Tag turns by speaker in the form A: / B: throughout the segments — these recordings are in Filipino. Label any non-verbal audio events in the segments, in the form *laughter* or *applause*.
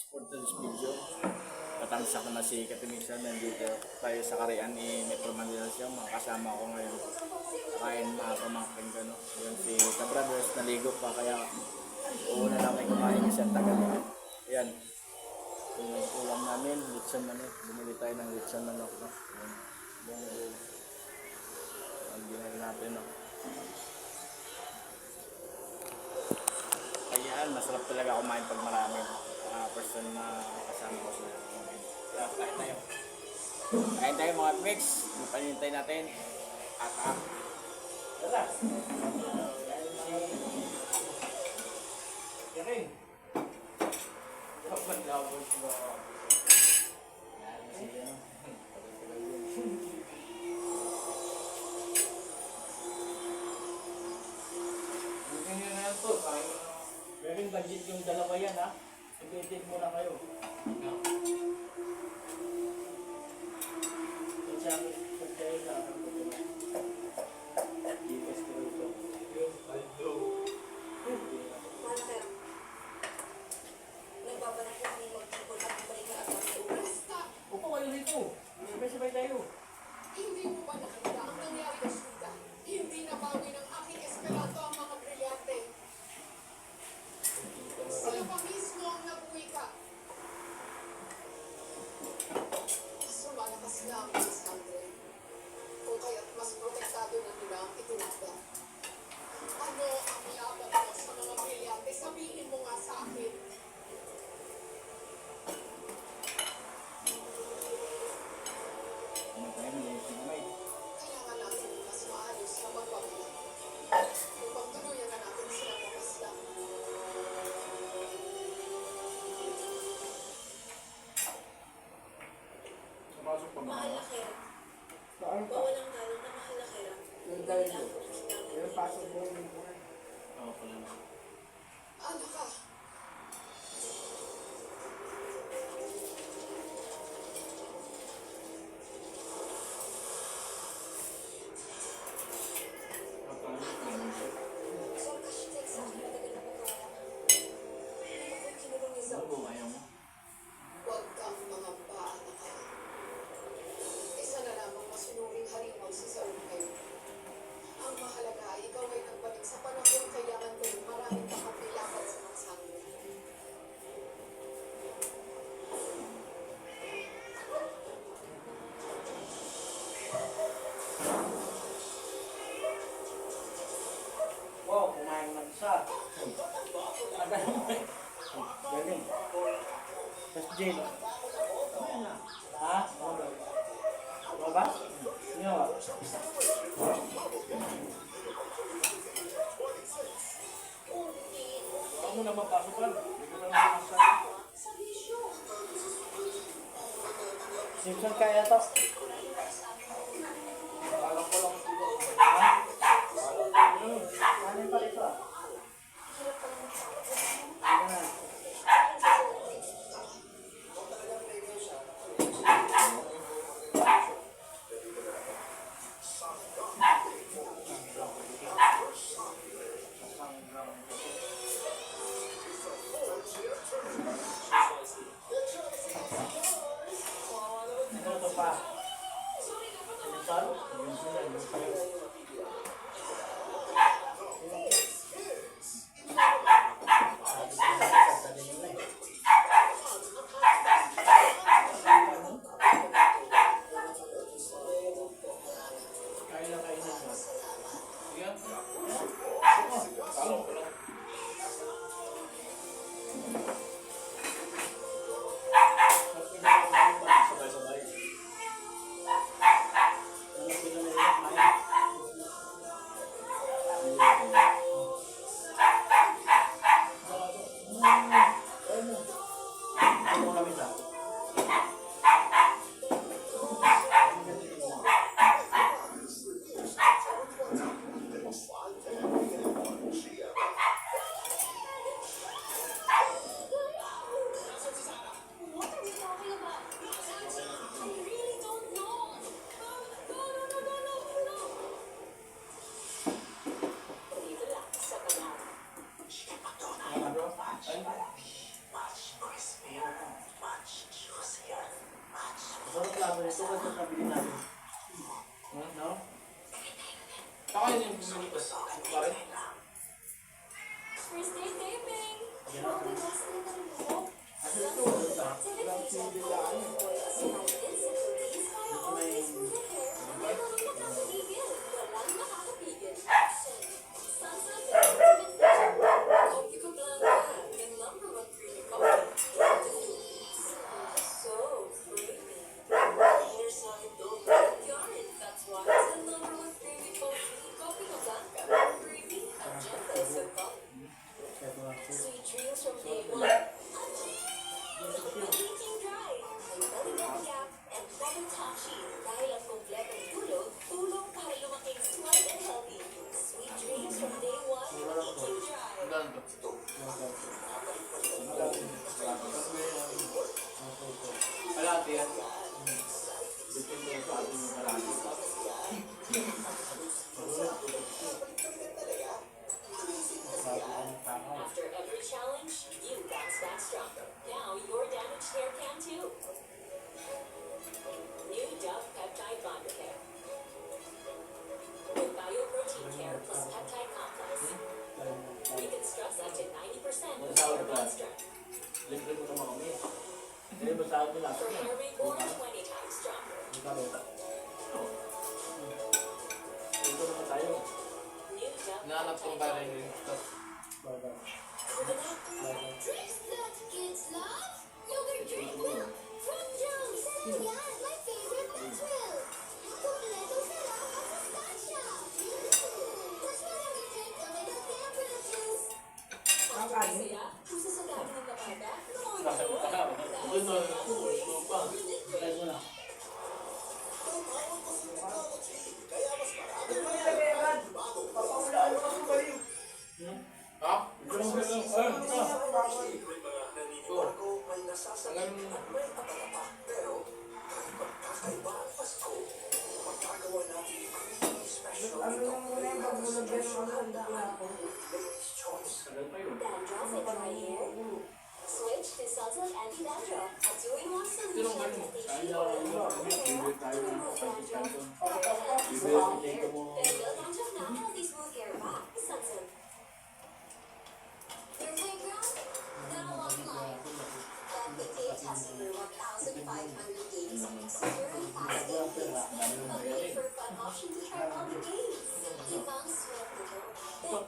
A: export sa video. Patangis ako na si Katimisa. Nandito tayo sa karian ni Metro Manila siya. Mga kasama ko ngayon. Kain mga pamangkin ko. No? Yun si Tabradores naligo pa. Kaya uuna namin kumain kasi ang tagal. Yan. Yung ulam namin, litson manok. Bumili tayo ng litson manok. No? Yung, yung, ang ginawa natin. No? Ayan, masarap talaga kumain pag marami person na kasama ko sa Kaya kain tayo. Kain tayo mga mix. Panintay natin. At up. Tara. Thank. Meron
B: pasok doon.
A: Oo, pala.
B: Galing. Tapos jail. Ha? Ano ba? Ano ba? Ano na mapasok ka? Simpson
A: kaya
C: tapos Claro, pagkabili natin. No?
D: no? Ako yun yung gusto niyo. Bakit?
B: First day taping! Bakit? Bakit? Bakit? Bakit? Bakit? Bakit? Bakit? Bakit?
D: Bakit? Malati yan.
C: Dito yung
B: parang malati.
D: Nahanap kong
B: barang
D: yun.
C: Stop.
E: Barang. Barang. Kids love. Yogurt drink. From Joe's. Yan, my favorite that's milk.
D: Ang kanya? Annem
B: buraya da bunu benim Switch to Sunset Anti-Dandruff.
D: Doing more solutions.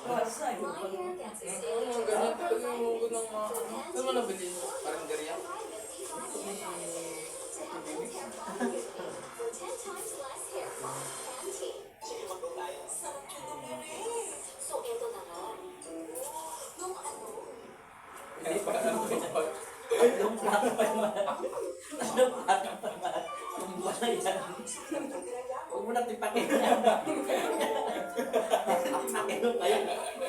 D: Basta yun.
B: Oo,
D: ang ganun talaga yung mugo ng mga... Ano mo nabili mo? Parang gariya? Ay, parang pinapag... Ay,
C: yung plato pa naman. *laughs* Ano plato pa naman? Yung wala yan. Huwag mo na tipakin niya. Inom kayo.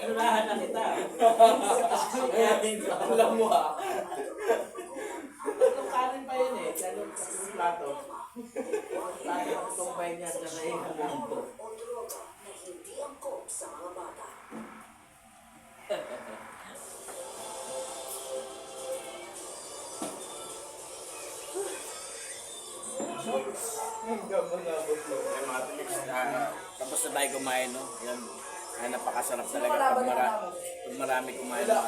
C: Nunahan na kita.
A: Alam mo ha.
C: Tatlong kanin pa yun eh. Ganun sa plato. Tayo ang tumbay niya at na yung
B: bundo. hindi angkop sa mga bata.
A: Yung mga tumix, ah, tapos na tayo kumain, no? Yan. Ay, napakasarap talaga pag, mara, pag marami kumain. no?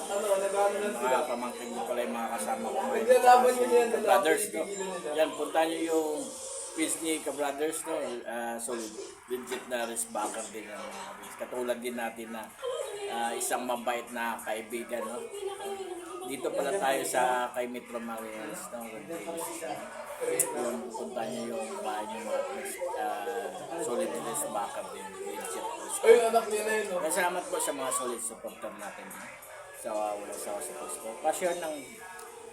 A: Mga pamangkin mo pala yung mga kasama kumain. Brothers, no? Yan, punta nyo yung page ni Ka-Brothers, no? Ah, solid. Legit na resbacker din. Ano, katulad din natin na ah, isang mabait na kaibigan, no? Dito pala tayo sa kay Metro Marias, no? Yung punta nyo yung bahay nyo mga uh, solid resbacker din. Legit.
D: Ay, anak niya na yun, no?
A: Salamat po sa mga solid supporter natin sa walang sawa sa post ko. Pa-share ng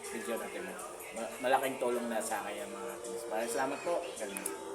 A: video natin. Ma- Malaking tulong na sa akin mga atin. Maraming salamat po. Ganun.